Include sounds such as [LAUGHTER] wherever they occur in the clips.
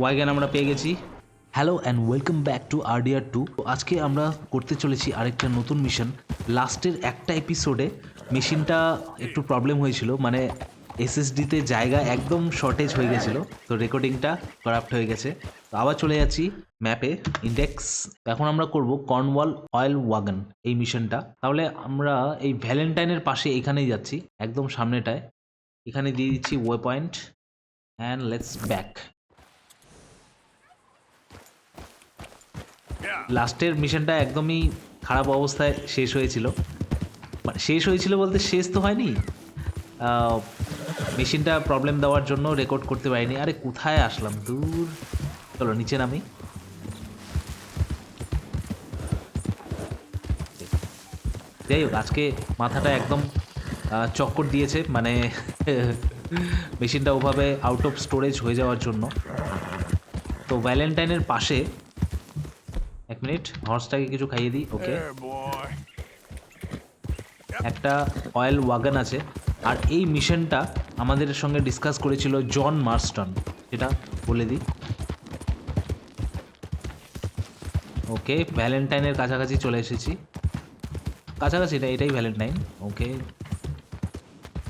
ওয়াইগান আমরা পেয়ে গেছি। Hello and welcome back to RDR two আজকে আমরা করতে চলেছি আরেকটা নতুন মিশন লাস্টের একটা এপিসোডে মেশিনটা একটু প্রবলেম হয়েছিল। মানে এসএসডিতে জায়গা একদম শর্টেজ হয়ে গেছিল। তো রেকর্ডিংটা করাপ্ট হয়ে গেছে। তো আবার চলে যাচ্ছি ম্যাপে ইন্ডেক্স এখন আমরা করব কর্নওয়াল অয়েল ওয়াগন এই মিশনটা তাহলে আমরা এই ভ্যালেন্টাইনের পাশে এখানেই যাচ্ছি, একদম সামনেটায়। এখানে দিয়ে দিচ্ছি waypoint and let's back লাস্টের মিশনটা একদমই খারাপ অবস্থায় শেষ হয়েছিল। মানে শেষ হয়েছিল বলতে শেষ তো হয়নি। মেশিনটা প্রবলেম দেওয়ার জন্য রেকর্ড করতে পারিনি। আরে কোথায় আসলাম? দূর। চলো, নিচে নামি। যাই হোক, আজকে মাথাটা একদম চক্কর দিয়েছে। মানে [LAUGHS] মেশিনটা ওভাবে আউট অফ স্টোরেজ হয়ে যাওয়ার জন্য। তো ভ্যালেন্টাইনের পাশে মিনিট হর্সটাকে কিছু খাইয়ে দিই ওকে একটা অয়েল ওয়াগন আছে আর এই মিশনটা আমাদের সঙ্গে ডিসকাস করেছিল জন মার্স্টন এটা বলে দিই। ওকে ভ্যালেন্টাইনের কাছাকাছি চলে এসেছি। কাছাকাছি এটা এটাই ভ্যালেন্টাইন ওকে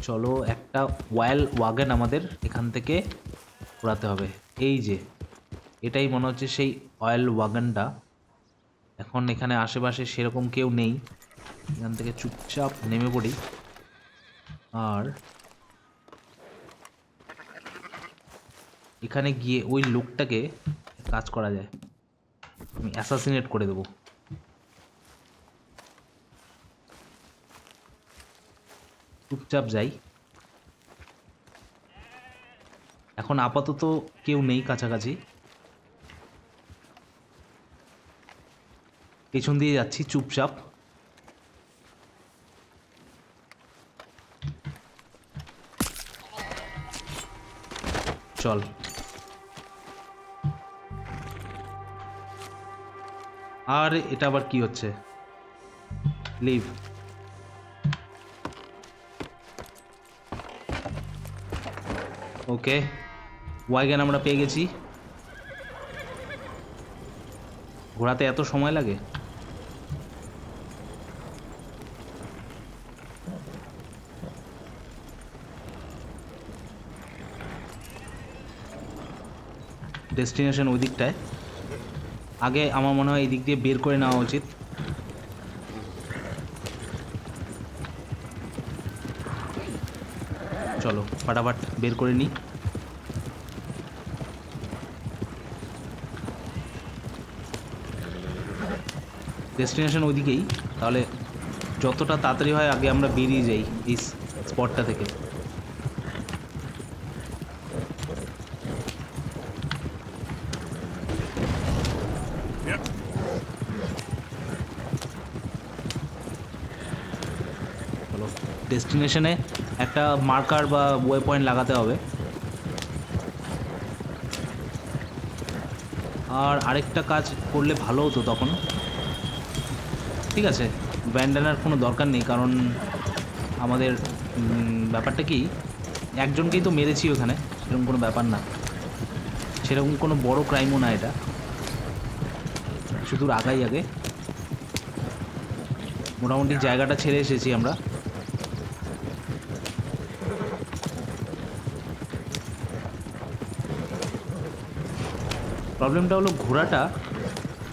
চলো একটা ওয়াইল ওয়াগন আমাদের এখান থেকে ঘোরাতে হবে। এই যে এটাই মনে হচ্ছে সেই অয়েল ওয়াগনটা এখন এখানে আশেপাশে সেরকম কেউ নেই। এখান থেকে চুপচাপ নেমে পড়ি। আর এখানে গিয়ে ওই লোকটাকে কাজ করা যায়। আমি অ্যাসাসিনেট করে দেবো। চুপচাপ যাই। এখন আপাতত কেউ নেই কাছাকাছি। পেছন দিয়ে যাচ্ছি, চুপচাপ। চল। আর এটা আবার কি হচ্ছে? লিভ ওকে ওয়াইগান আমরা পেয়ে গেছি। ঘোরাতে এত সময় লাগে? ডেস্টিনেশন ওই দিকটায়। আগে আমার মনে হয় এই দিক দিয়ে বের করে নেওয়া উচিত। চলো, ফাটাফাট বের করে নিই। ডেস্টিনেশন ওইদিকেই তাহলে যতটা তাড়াতাড়ি হয়, আগে আমরা বেরিয়ে যাই, এই স্পটটা থেকে Yep. চলো ডেস্টিনেশনে একটা মার্কার বা ওয়ে পয়েন্ট লাগাতে হবে। আর আরেকটা কাজ করলে ভালো হতো তখন। ঠিক আছে ব্যান্ডানার কোনো দরকার নেই, কারণ আমাদের ব্যাপারটা কি, একজনকেই তো মেরেছি ওখানে, সেরকম কোনো ব্যাপার না। সেরকম কোনো বড় ক্রাইমও না এটা। শুধু আগাই আগে। মোটামুটি জায়গাটা ছেড়ে এসেছি আমরা। প্রবলেমটা হলো ঘোড়াটা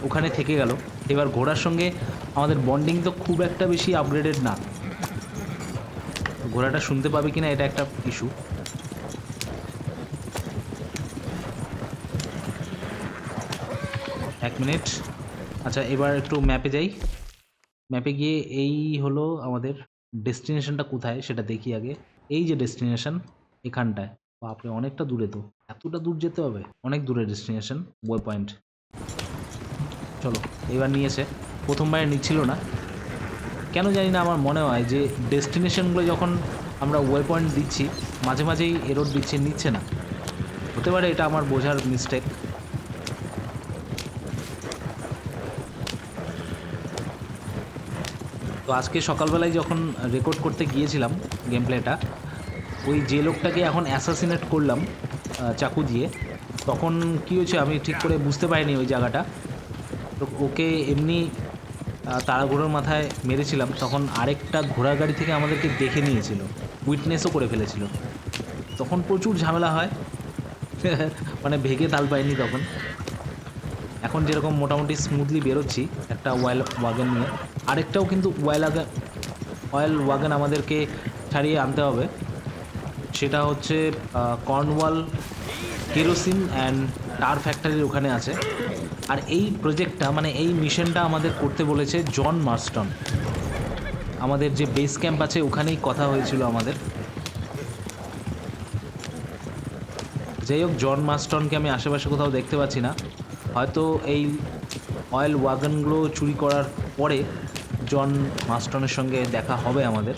ওখানে থেকে গেল। এবার ঘোড়ার সঙ্গে আমাদের বন্ডিং তো খুব একটা বেশি আপগ্রেডেড না। ঘোড়াটা শুনতে পাবে কিনা এটা একটা ইস্যু এক মিনিট আচ্ছা এবার একটু ম্যাপে যাই। ম্যাপে গিয়ে এই হলো আমাদের ডেস্টিনেশনটা কোথায় সেটা দেখি আগে। এই যে ডেস্টিনেশন এখানটায়। বাপরে, অনেকটা দূরে তো। এতটা দূর যেতে হবে? অনেক দূরে ডেস্টিনেশন ওয়ে পয়েন্ট চলো, এবার নিয়েছে প্রথমবারে নিচ্ছিল না। কেন জানি না, আমার মনে হয় যে ডেস্টিনেশনগুলো যখন আমরা ওয়ে পয়েন্ট দিচ্ছি, মাঝে মাঝেই এরোড দিচ্ছে, নিচ্ছে না। হতে পারে এটা আমার বোঝার মিস্টেক তো আজকে সকালবেলায় যখন রেকর্ড করতে গিয়েছিলাম গেম প্লেটা ওই যে লোকটাকে এখন অ্যাসাসিনেট করলাম চাকু দিয়ে, তখন কি হয়েছে আমি ঠিক করে বুঝতে পারিনি ওই জায়গাটা। তো ওকে এমনি তাড়াঘোড়ার মাথায় মেরেছিলাম, তখন আরেকটা ঘোড়া গাড়ি থেকে আমাদেরকে দেখে নিয়েছিল উইটনেসও করে ফেলেছিল। তখন প্রচুর ঝামেলা হয় [LAUGHS] মানে ভেগে তাল পাইনি তখন। এখন যেরকম মোটামুটি স্মুথলি বেরোচ্ছি, একটা ওয়াইল ওয়াগন নিয়ে। আরেকটাও কিন্তু ওয়াইল অয়েল ওয়াগন আমাদেরকে ছাড়িয়ে আনতে হবে। সেটা হচ্ছে কর্নওয়াল কেরোসিন অ্যান্ড টার ফ্যাক্টরির ওখানে আছে। আর এই প্রজেক্টটা মানে এই মিশনটা আমাদের করতে বলেছে জন মার্স্টন আমাদের যে বেস ক্যাম্প আছে, ওখানেই কথা হয়েছিল আমাদের। যাই হোক জন মাস্টনকে আমি আশেপাশে কোথাও দেখতে পাচ্ছি না। হয়তো এই অয়েল ওয়াগনগুলো চুরি করার পরে জন মাস্টনের সঙ্গে দেখা হবে আমাদের।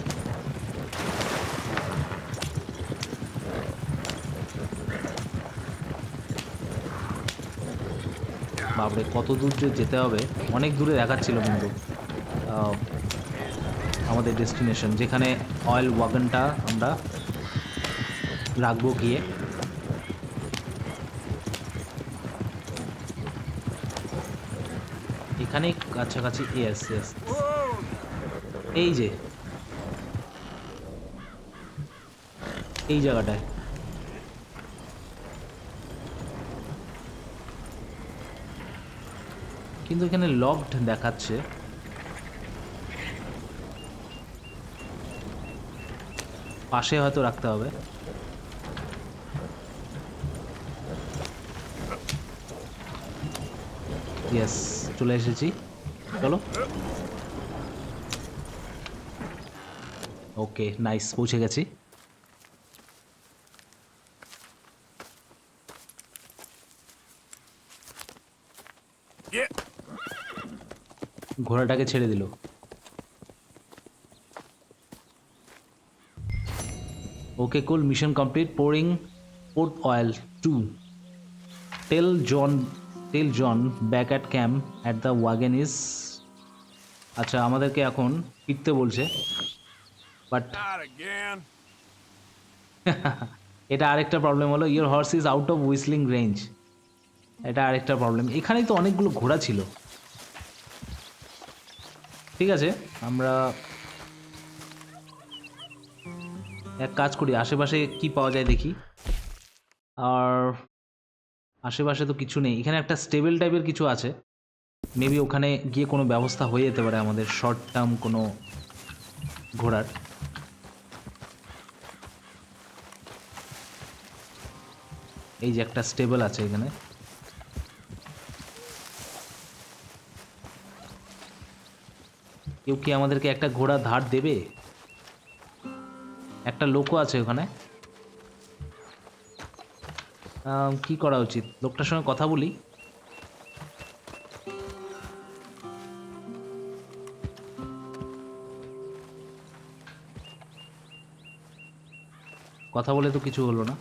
বাপরে কত দূর যে যেতে হবে, অনেক দূরে দেখাচ্ছিল কিন্তু আমাদের ডেস্টিনেশন যেখানে অয়েল ওয়াগনটা আমরা রাখব গিয়ে। এখানে কাছাকাছি ইয়েস ইয়েস এই যে, এই জায়গাটায়। কিন্তু এখানে লকড দেখাচ্ছে। পাশে হয়তো রাখতে হবে। ইয়েস চলে এসেছি। চলো। ওকে নাইস পৌঁছে গেছি। ঘোড়াটাকে ছেড়ে দিল। Okay cool mission complete pouring port oil to tell John tell John back at camp at the wagon is আচ্ছা আমাদেরকে এখন ফিরতে বলছে বাট [LAUGHS] এটা আরেকটা প্রবলেম হলো your horse is out of whistling range এটা আরেকটা প্রবলেম এখানেই তো অনেকগুলো ঘোড়া ছিল। ঠিক আছে? আমরা এক কাজ করি, আশেপাশে কি পাওয়া যায় দেখি। আর আশেপাশে তো কিছু নেই। এখানে একটা স্টেবল টাইপের কিছু আছে। মেবি ওখানে গিয়ে কোনো ব্যবস্থা হয়ে যেতে পারে আমাদের শর্ট টার্ম কোনো ঘোড়ার এই যে একটা স্টেবল আছে এখানে। কেউ কি আমাদেরকে একটা ঘোড়া ধার দেবে? একটা লোকও আছে ওখানে। কি করা উচিত? লোকটার সঙ্গে কথা বলি। কথা বলে তো কিছু হলো না।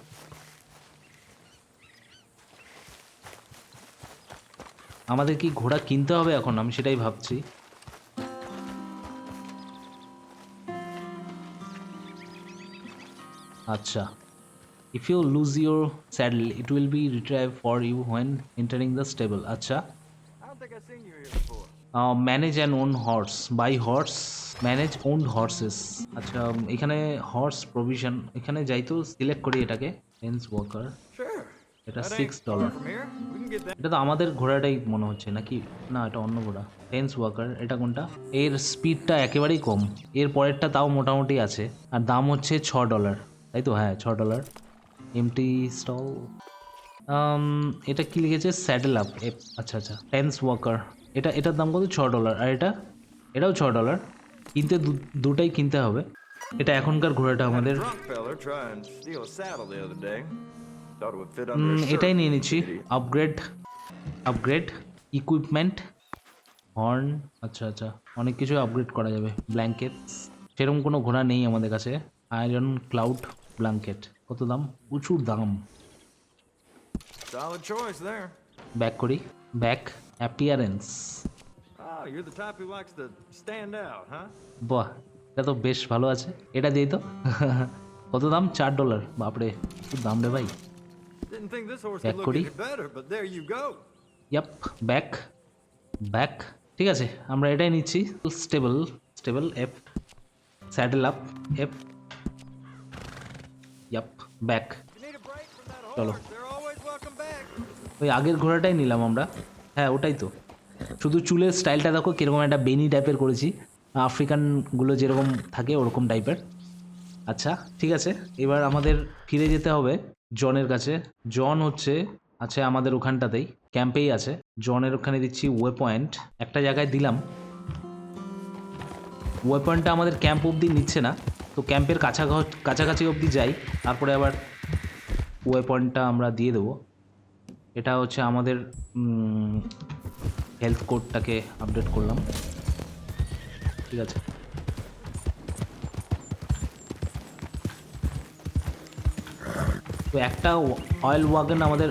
আমাদের কি ঘোড়া কিনতে হবে এখন? আমি সেটাই ভাবছি। আচ্ছা। If you lose your saddle it will be retrieve for you when entering the stable আচ্ছা. Manage and own horse buy horse manage owned horses আচ্ছা এখানে হর্স প্রভিশন এখানে যাই তো সিলেক্ট করি এটাকে। হেন্স ওয়াকার এটা সিক্স ডলার. এটা তো আমাদের ঘোড়াটাই মনে হচ্ছে নাকি? না এটা অন্য ঘোড়া। টেন্স ওয়াকার এটা কোনটা? এর স্পিডটা একেবারেই কম। এর পরেরটা তাও মোটামুটি আছে। আর দাম হচ্ছে ছ ডলার তাই তো? হ্যাঁ ছ ডলার এমটি স্টল এটা কি লিখেছে? স্যাডেল আপ আচ্ছা আচ্ছা। টেন্স ওয়াকার এটা এটার দাম কত? ছ ডলার আর এটা? এটাও ছ ডলার কিনতে দুটাই কিনতে হবে। এটা এখনকার ঘোড়াটা আমাদের. এটাই নিয়ে নিচ্ছি। আপগ্রেড আপগ্রেড ইকুইপমেন্ট হর্ন আচ্ছা আচ্ছা। অনেক কিছু আপগ্রেড করা যাবে। ব্ল্যাঙ্কেট সেরকম কোনো ঘোড়া নেই আমাদের কাছে। আয়রন ক্লাউড ব্ল্যাঙ্কেট কত দাম? প্রচুর দাম। ব্যাক করি। ব্যাক অ্যাপিয়ারেন্স চার ডলার বাপরে দাম রে ভাই। ব্যাক ব্যাক ব্যাক ঠিক আছে আমরা এটাই নিচ্ছি। Stable stable F always welcome back. ওই আগের ঘোড়াটাই নিলাম আমরা। হ্যাঁ ওটাই তো। শুধু চুলের স্টাইলটা দেখো কীরকম একটা বেনি টাইপের করেছি। আফ্রিকানগুলো যেরকম থাকে ওরকম টাইপের আচ্ছা ঠিক আছে। এবার আমাদের ফিরে যেতে হবে জনের কাছে। জন হচ্ছে আছে আমাদের ওখানটাতেই ক্যাম্পেই আছে। জনের ওখানে দিচ্ছি ওয়ে পয়েন্ট একটা জায়গায় দিলাম। ওয়ে পয়েন্টটা আমাদের ক্যাম্প অবধি নিচ্ছে না। তো ক্যাম্পের কাছা কাছাকাছি অবধি যাই। তারপরে আবার ওয়ে পয়েন্টটা আমরা দিয়ে দেবো। এটা হচ্ছে আমাদের হেলথ কোডটাকে আপডেট করলাম। ঠিক আছে। তো একটা অয়েল ওয়াগন আমাদের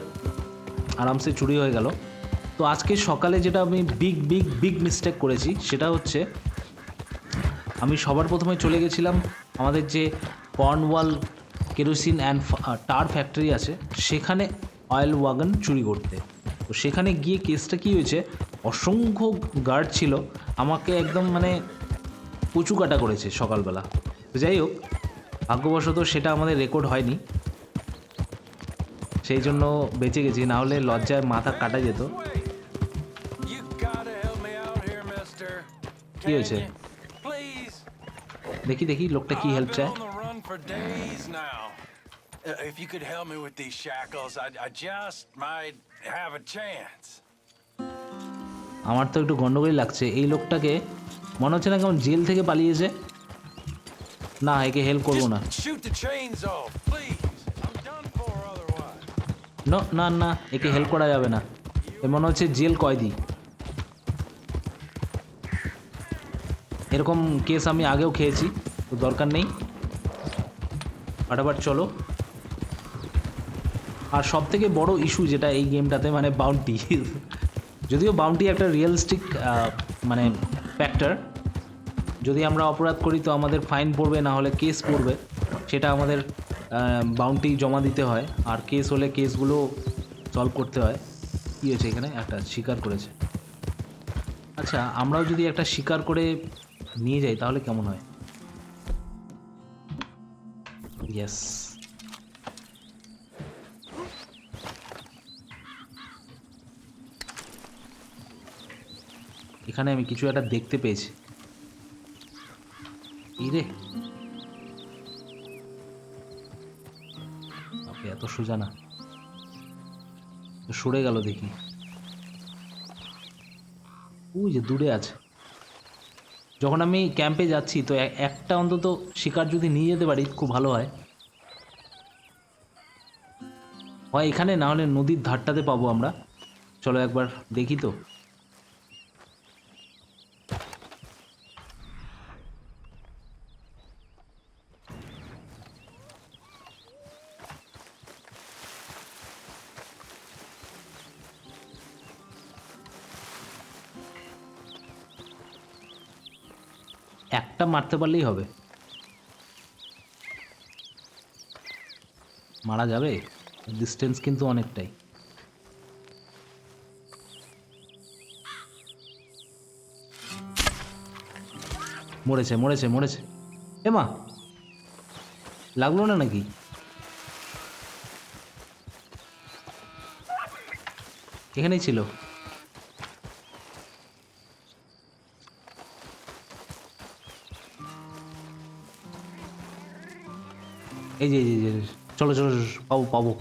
আরামসে চুরি হয়ে গেল। তো আজকে সকালে যেটা আমি বিগ বিগ বিগ মিস্টেক করেছি, সেটা হচ্ছে আমি সবার প্রথমে চলে গেছিলাম আমাদের যে Cornwall kerosene and tar factory আছে সেখানে অয়েল ওয়াগন চুরি করতে। তো সেখানে গিয়ে কেসটা কী হয়েছে? অসংখ্য গার্ড ছিল আমাকে একদম মানে কুচু কাটা করেছে সকালবেলা। তো যাই হোক ভাগ্যবশত সেটা আমাদের রেকর্ড হয়নি। সেই জন্য বেঁচে গেছি না হলে লজ্জায় মাথা কাটা যেত. কি হয়েছে? দেখি দেখি লোকটা কি হেল্প আমার তো একটু গন্ডগোল লাগছে। এই লোকটাকে মনে হচ্ছে না কেমন জেল থেকে পালিয়েছে। না একে হেল্প করব না। না না একে হেল্প করা যাবে না। মনে হচ্ছে জেল কয়দি এরকম কেস আমি আগেও খেয়েছি, তো দরকার নেই। ফাটাফাট চলো। আর সব থেকে বড় ইস্যু যেটা এই গেমটাতে মানে বাউন্টি যদিও বাউন্টি একটা রিয়েলিস্টিক মানে ফ্যাক্টর যদি আমরা অপরাধ করি তো আমাদের ফাইন পড়বে, না হলে কেস পড়বে। সেটা আমাদের বাউন্টি জমা দিতে হয়, আর কেস হলে কেসগুলো সলভ করতে হয়। কী হয়েছে এখানে? একটা শিকার করেছে। আচ্ছা আমরাও যদি একটা শিকার করে নিয়ে যাই তাহলে কেমন হয়? ইয়েস এখানে আমি কিছু একটা দেখতে পেয়েছি। এই রে বাপরে, এত সোজা না। সরে গেল দেখি। ওই যে দূরে আছে। যখন আমি ক্যাম্পে যাচ্ছি, তো একটা অন্তত শিকার যদি নিয়ে যেতে পারি, খুব ভালো হয়। হয় এখানে, না হলে নদীর ধারটাতে পাবো আমরা। চলো একবার দেখি তো। একটা মারতে পারলেই হবে। মারা যাবে? ডিস্টেন্স কিন্তু অনেকটাই। মরেছে মরেছে মরেছে। এ মা, লাগল না নাকি? এখানেই ছিল। এই যে এই যে, চলো চলো, পাবো পাবো।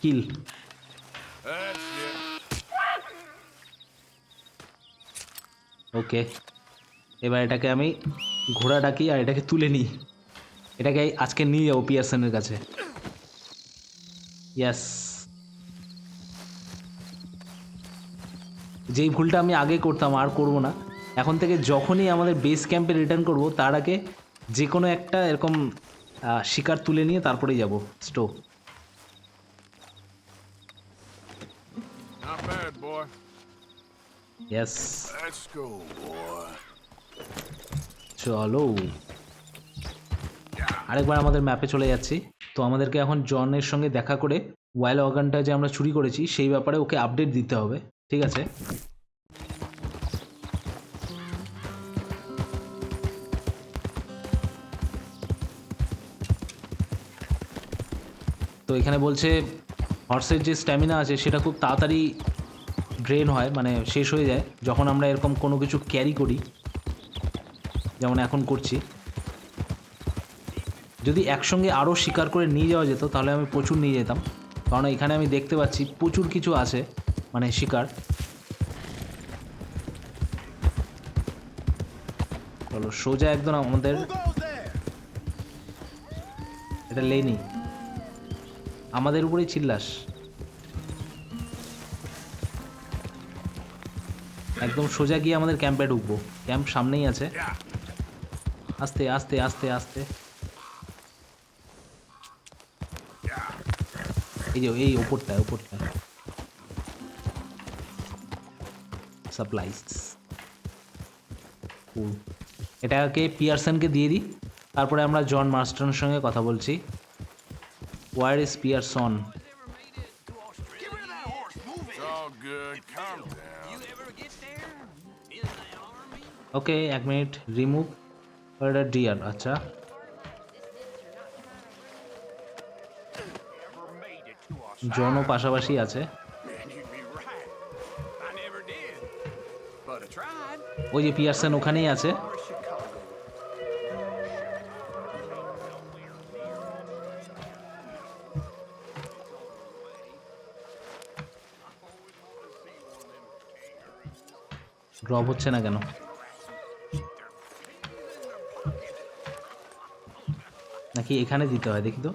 কিল ওকে এবার এটাকে আমি ঘোড়া ডাকি আর এটাকে তুলে নিই। এটাকে আজকে নিয়ে যাব পিয়ারসনের কাছে। ইয়াস যেই ভুলটা আমি আগে করতাম আর করব না। এখন থেকে যখনই আমাদের বেস ক্যাম্পে রিটার্ন করব তার আগে যে কোনো একটা এরকম শিকার তুলে নিয়ে তারপরেই যাব স্টো Let's go, boy. চলো। আরেকবার আমাদের ম্যাপে চলে যাচ্ছি। তো আমাদেরকে এখন জনের সঙ্গে দেখা করে ওয়াইল অর্গানটা যে আমরা চুরি করেছি সেই ব্যাপারে ওকে আপডেট দিতে হবে। ঠিক আছে? তো এখানে বলছে হর্সের যে স্ট্যামিনা আছে সেটা খুব তাড়াতাড়ি ড্রেন হয় মানে শেষ হয়ে যায়, যখন আমরা এরকম কোনো কিছু ক্যারি করি, যেমন এখন করছি। যদি একসঙ্গে আরও শিকার করে নিয়ে যাওয়া যেত, তাহলে আমি প্রচুর নিয়ে যেতাম। কারণ এখানে আমি দেখতে পাচ্ছি প্রচুর কিছু আছে মানে শিকার। সোজা একদম আমাদের। এটা লেনি আমাদের উপরেই চিল্লাস। একদম সোজা গিয়ে আমাদের ক্যাম্পে ঢুকবো। ক্যাম্প সামনেই আছে। আস্তে আস্তে আস্তে আস্তে। এই যে, এই ওপরটায় ওপরটায় সাপ্লাইস এটাকে পিয়ারসনকে দিয়ে দিই। তারপরে আমরা জন মাস্টারের সঙ্গে কথা বলছি। Good. Calm down. ওকে এক মিনিট রিমুভ এটা ডিয়ার আচ্ছা জনও পাশাপাশি আছে. ওই যে পিয়ারসন ওখানেই আছে ড্রপ হচ্ছে না কেন নাকি এখানে দিতে হয় দেখি তো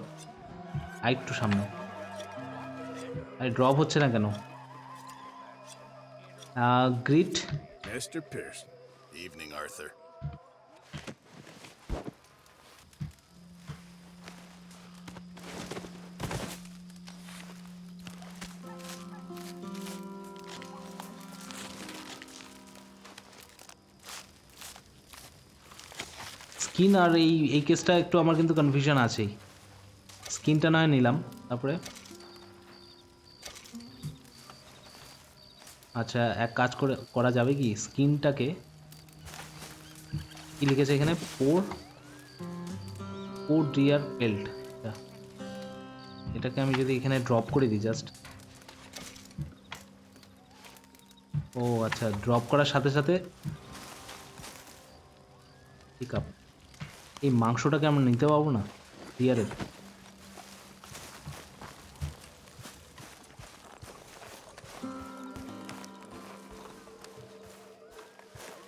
আর একটু সামনে আরে ড্রপ হচ্ছে না কেন greet Mr. Pearson. Evening, Arthur. Skin আর এই এই কেসটা একটু আমার কিন্তু কনফিউশন আছেই। স্কিনটা নয়, নিলাম, তারপরে? আচ্ছা এক কাজ করে, করা যাবে কি? স্কিনটাকে, কি লিখেছে এখানে? পোর পোর ডিয়ার বেল্ট এটাকে আমি যদি এখানে ড্রপ করে দিই জাস্ট ও আচ্ছা ড্রপ করার সাথে সাথে এই মাংসটাকে আমরা নিতে পারব না? ডিয়ারের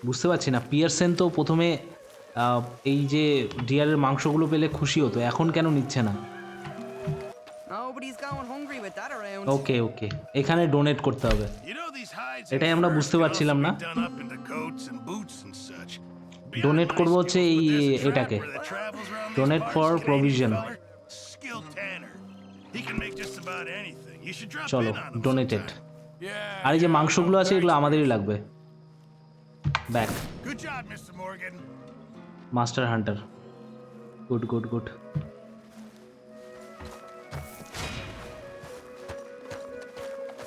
বুঝতে পারছি না পিয়ারসেন তো প্রথমে এই যে ডিয়ারের মাংসগুলো পেলে খুশি হতো এখন কেন নিচ্ছে না. ওকে ওকে এখানে ডোনেট করতে হবে। এটাই আমরা বুঝতে পারছিলাম না। ডোনেট করব হচ্ছে এই এটাকে। ডোনেট ফর প্রভিশন চলো ডোনেটেড আর এই যে মাংসগুলো আছে, এগুলো আমাদেরই লাগবে। Back. Master hunter. Good good good.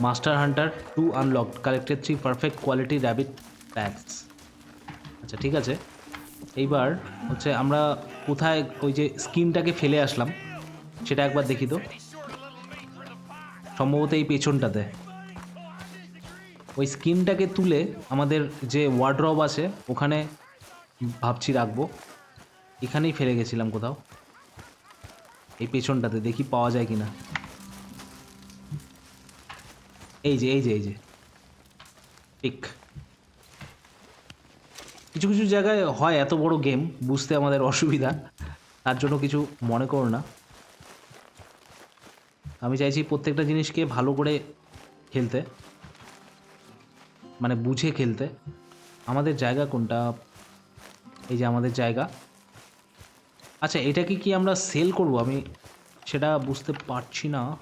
Master hunter two unlock collected three perfect quality rabbit packs. আচ্ছা ঠিক আছে। এইবার হচ্ছে আমরা কোথায় ওই যে স্কিনটাকে ফেলে আসলাম, সেটা একবার দেখি তো। সম্ভবত এই পেছনটাতে। ওই স্কিনটাকে তুলে আমাদের যে ওয়ার্ড্রব আছে, ওখানে ভাবছি রাখব। এখানেই ফেলে গেছিলাম কোথাও। এই পেছনটাতে দেখি পাওয়া যায় কিনা। এই যে এই যে এই যে। ঠিক। কিছু কিছু জায়গায় হয় এত বড় গেম বুঝতে আমাদের অসুবিধা। তার জন্য কিছু মনে করো না। আমি চাইছি প্রত্যেকটা জিনিসকে ভালো করে খেলতে মানে বুঝে খেলতে। আমাদের জায়গা কোনটা? এই যে আমাদের জায়গা। আচ্ছা এটাকে কি আমরা সেল করব? আমি সেটা বুঝতে পারছি না।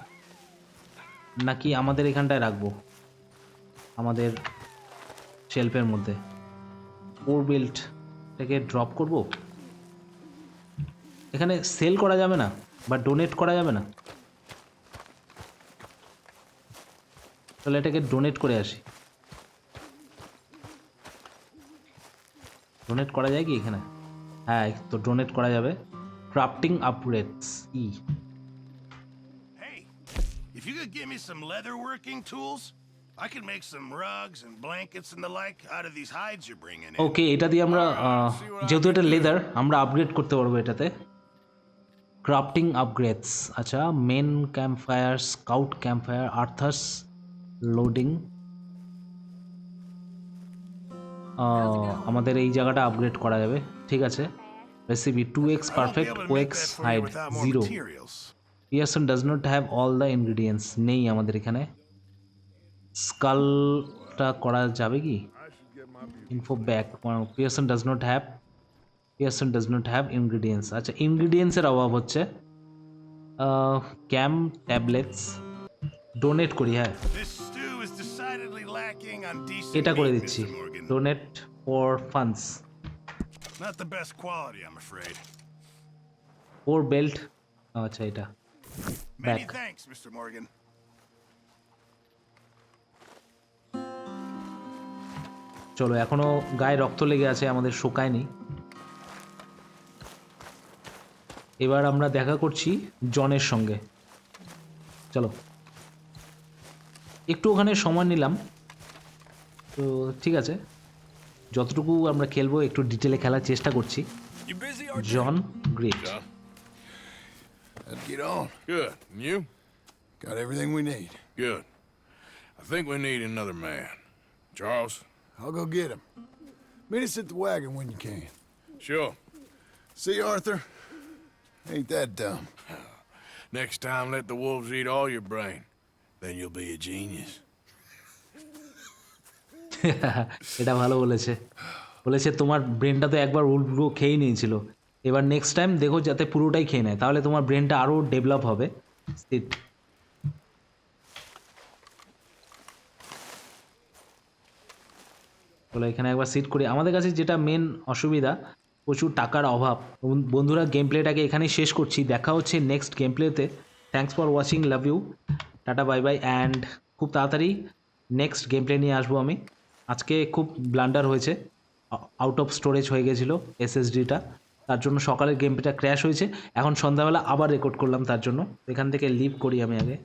নাকি আমাদের এখানটায় রাখব? আমাদের শেলফের মধ্যে। ওর বেল্ট এটাকে ড্রপ করব? এখানে সেল করা যাবে না বা ডোনেট করা যাবে না? তাহলে এটাকে ডোনেট করে আসি। ডোনেট করা যায় কি এখানে? হ্যাঁ তো ডোনেট করা যাবে। ক্রাফটিং আপগ্রেডস ই if you could give me some tools, I could make some rugs and blankets and the like out of these hides you're bringing in. Okay এটা দিয়ে আমরা যেহেতু এটা লেদার আমরা আপগ্রেড করতে পারব এটাতে। ক্রাফটিং আপগ্রেডস আচ্ছা main campfire scout campfire Arthur's loading আমাদের এই জায়গাটা আপগ্রেড করা যাবে। ঠিক আছে। Recipe two x perfect ox hide zero. Pearson does not have all the ingredients নেই আমাদের এখানে। স্কালটা করা যাবে কি? Info back Pearson does not have Pearson does not have ingredients আচ্ছা ইনগ্রিডিয়েন্টসের অভাব হচ্ছে। ক্যাম ট্যাবলেটস ডোনেট করি হ্যাঁ। এটা করে দিচ্ছি। Donate for funds Not the best quality, I'm afraid. Four belt আচ্ছা এটা। Many thanks, Mr. Morgan. চলো এখনও গায়ে রক্ত লেগে আছে আমাদের শুকায়নি এবার আমরা দেখা করছি জনের সঙ্গে চলো একটু ওখানে সময় নিলাম তো ঠিক আছে যতটুকু আমরা খেলব একটু ডিটেলে খেলার চেষ্টা করছি John great Let's get on. Good. And you? Got everything we need. Good. I think we need another man. Charles? I'll go get him. Meet us at the wagon when you can. Sure. See, Arthur? Ain't that dumb. Next time, let the wolves eat all your brain. Then you'll be a genius. এটা ভালো বলেছে বলেছে তোমার ব্রেনটা তো একবার উল্টো খেয়ে নিয়েছিল এবার নেক্সট টাইম দেখো যাতে পুরোটাই খেয়ে নেয় তাহলে তোমার ব্রেনটা আরও ডেভেলপ হবে চলো এখানে একবার সিট করি। আমাদের কাছে যেটা মেন অসুবিধা, প্রচুর টাকার অভাব। বন্ধুরা গেম প্লেটাকে এখানেই শেষ করছি। দেখা হচ্ছে নেক্সট গেম প্লেতে thanks for watching love you tata bye bye and খুব তাড়াতাড়ি নেক্সট গেম প্লে নিয়ে আসব আমি। আজকে খুব ব্লান্ডার হয়েছে। আউট অফ স্টোরেজ হয়ে গেছিল এসএসডিটা তার জন্য সকালের গেম প্লেটা ক্র্যাশ হয়েছে। এখন সন্ধ্যাবেলা আবার রেকর্ড করলাম তার জন্য। এখান থেকে লিভ করি আমি আগে।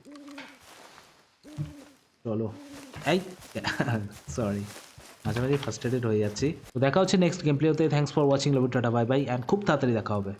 চলো। এই সরি মাঝে মাঝে ফার্স্টেডেড হয়ে যাচ্ছি। তো দেখা হচ্ছে নেক্সট গেম প্লেতে thanks for watching love tata bye bye and খুব তাড়াতাড়ি দেখা হবে।